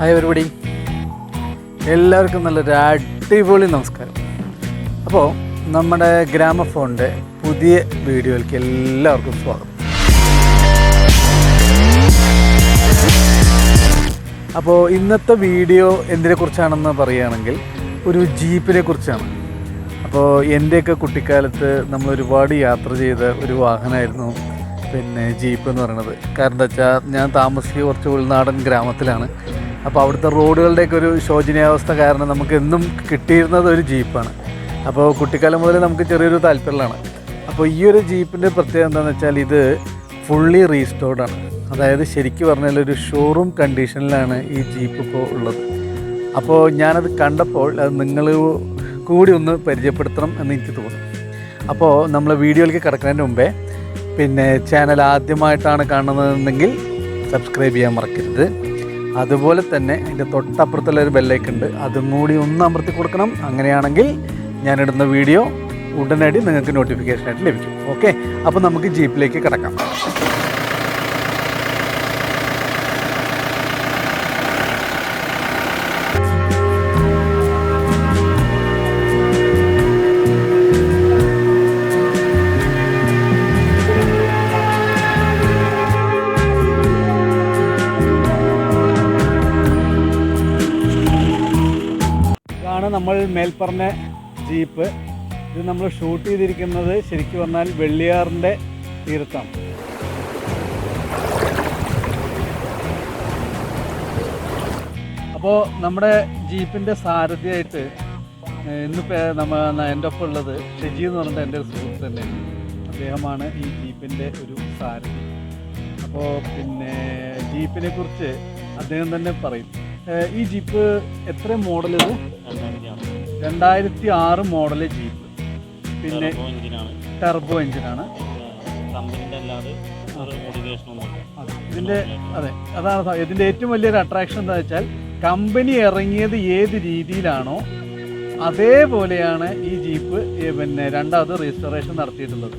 Hi ഒരുപടി എല്ലാവർക്കും നല്ലൊരു അടിപൊളി നമസ്കാരം. അപ്പോൾ നമ്മുടെ ഗ്രാമഫോണിന്റെ പുതിയ വീഡിയോയിലേക്ക് എല്ലാവർക്കും സ്വാഗതം. അപ്പോൾ ഇന്നത്തെ വീഡിയോ എന്തിനെ കുറിച്ചാണെന്ന് പറയുകയാണെങ്കിൽ ഒരു ജീപ്പിനെ കുറിച്ചാണ്. അപ്പോൾ എന്റെയൊക്കെ കുട്ടിക്കാലത്ത് നമ്മൾ ഒരുപാട് യാത്ര ചെയ്ത ഒരു വാഹനമായിരുന്നു പിന്നെ ജീപ്പ് എന്ന് പറയുന്നത്. കാരണം എന്താ വെച്ചാൽ ഞാൻ താമസിക്കുക കുറച്ച് ഉൾനാടൻ ഗ്രാമത്തിലാണ്. അപ്പോൾ അവിടുത്തെ റോഡുകളുടെയൊക്കെ ഒരു ശോചനീയാവസ്ഥ കാരണം നമുക്ക് എന്നും കിട്ടിയിരുന്നത് ഒരു ജീപ്പാണ്. അപ്പോൾ കുട്ടിക്കാലം മുതൽ നമുക്ക് ചെറിയൊരു താല്പര്യമാണ് അപ്പോൾ ഈ ഒരു ജീപ്പിന്റെ പ്രത്യേകത എന്താണെന്ന് വെച്ചാൽ ഇത് ഫുള്ളി റീസ്റ്റോർഡ് ആണ്. അതായത് ശരിക്കും പറഞ്ഞാൽ ഒരു ഷോറൂം കണ്ടീഷനിലാണ് ഈ ജീപ്പ് ഇപ്പോൾ ഉള്ളത്. അപ്പോൾ ഞാനത് കണ്ടപ്പോൾ അത് നിങ്ങൾ കൂടി ഒന്ന് പരിചയപ്പെടുത്തണം എന്ന് എനിക്ക് തോന്നി അപ്പോൾ നമ്മൾ വീഡിയോയിലേക്ക് കിടക്കുന്നതിന് മുമ്പേ പിന്നെ ചാനൽ ആദ്യമായിട്ടാണ് കാണുന്നതെങ്കിൽ സബ്സ്ക്രൈബ് ചെയ്യാൻ മറക്കരുത്. അതുപോലെ തന്നെ അതിന്റെ തൊട്ടപ്പുറത്തുള്ള ഒരു ബെല്ലൈക്ക് ഉണ്ട് അതും കൂടി ഒന്ന് അമർത്തി കൊടുക്കണം. അങ്ങനെയാണെങ്കിൽ ഞാനിടുന്ന വീഡിയോ ഉടനടി നിങ്ങൾക്ക് നോട്ടിഫിക്കേഷനായിട്ട് ലഭിക്കും. ഓക്കെ അപ്പോൾ നമുക്ക് ജീപ്പിലേക്ക് കിടക്കാം. നമ്മൾ മേൽപ്പറഞ്ഞ ജീപ്പ്. ഇത് നമ്മൾ ഷൂട്ട് ചെയ്തിരിക്കുന്നത് ശരിക്കും വന്നാൽ വെള്ളിയാറിന്റെ തീരത്താണ്. അപ്പോൾ നമ്മുടെ ജീപ്പിന്റെ സാരഥിയായിട്ട് ഇന്ന് നമ്മ എന്റെ ഒപ്പം ഉള്ളത് ഷെജി എന്ന് പറഞ്ഞിട്ട് എന്റെ ഒരു സുഹൃത്ത് തന്നെയാണ് അദ്ദേഹമാണ് ഈ ജീപ്പിന്റെ ഒരു സാരഥി. അപ്പോൾ പിന്നെ ജീപ്പിനെ കുറിച്ച് അദ്ദേഹം തന്നെ പറയും. ഈ ജീപ്പ് എത്ര മോഡൽ രണ്ടായിരത്തി ആറ് മോഡൽ ജീപ്പ്. പിന്നെ ടർബോ എഞ്ചിനാണ് ഒന്നുമില്ല അതെ. അതാണ് ഇതിന്റെ ഏറ്റവും വലിയൊരു അട്രാക്ഷൻ എന്താ വെച്ചാൽ കമ്പനി ഇറങ്ങിയത് ഏത് രീതിയിലാണോ അതേപോലെയാണ് ഈ ജീപ്പ് പിന്നെ രണ്ടാമത് രജിസ്ട്രേഷൻ നടത്തിയിട്ടുള്ളത്.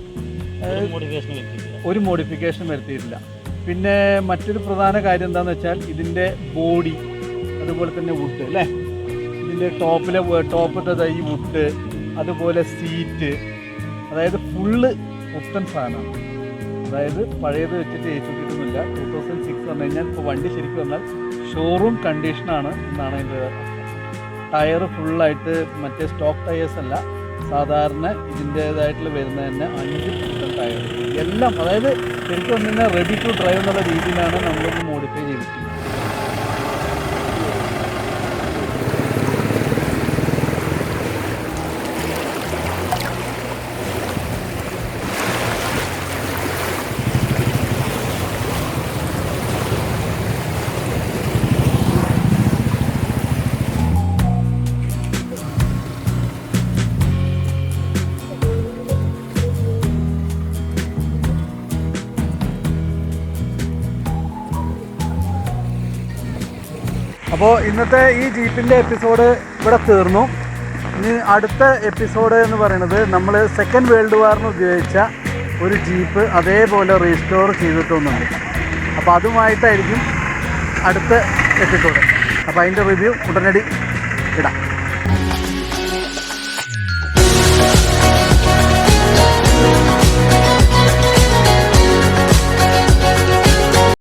ഒരു മോഡിഫിക്കേഷൻ വരുത്തിയിട്ടില്ല. പിന്നെ മറ്റൊരു പ്രധാന കാര്യം എന്താണെന്ന് വെച്ചാൽ ഇതിന്റെ ബോഡി അതുപോലെ തന്നെ വുഡ് അല്ലേ? ഇതിന്റെ ടോപ്പിലെ ടോപ്പിന്റെ ഈ മുട്ട് അതുപോലെ സീറ്റ് അതായത് ഫുള്ള് പുത്തൻ സാധനമാണ് അതായത് പഴയത് വെച്ചിട്ട് ഏറ്റുകിട്ടുന്നില്ല ടൂ തൗസൻഡ് സിക്സ് പറഞ്ഞു കഴിഞ്ഞാൽ ഇപ്പോൾ വണ്ടി ശരിക്കും വന്നാൽ ഷോറൂം കണ്ടീഷനാണ് എന്നാണ് അതിന്റെ ടയർ ഫുള്ളായിട്ട് മറ്റേ സ്റ്റോക്ക് ടയേഴ്സ് അല്ല. സാധാരണ ഇതിന്റേതായിട്ടുള്ള വരുന്ന തന്നെ അഞ്ച് പുത്തൻ ടയർ എല്ലാം അതായത് ശരിക്കും പറഞ്ഞു കഴിഞ്ഞാൽ റെഡി ടു ഡ്രൈവ് എന്നുള്ള രീതിയിലാണ് നമ്മളൊന്ന് മോഡിഫൈ ചെയ്തിട്ടുള്ളത്. അപ്പോൾ ഇന്നത്തെ ഈ ജീപ്പിന്റെ എപ്പിസോഡ് ഇവിടെ തീർന്നു. ഇനി അടുത്ത എപ്പിസോഡ് എന്ന് പറയുന്നത് നമ്മൾ സെക്കൻഡ് വേൾഡ് വാറിന് ഉപയോഗിച്ച ഒരു ജീപ്പ് അതേപോലെ റീസ്റ്റോർ ചെയ്തിട്ടൊന്നുണ്ട് അപ്പോൾ അതുമായിട്ടായിരിക്കും അടുത്ത എപ്പിസോഡ്. അപ്പോൾ അതിന്റെ റിവ്യൂ ഉടനടി ഇടാം.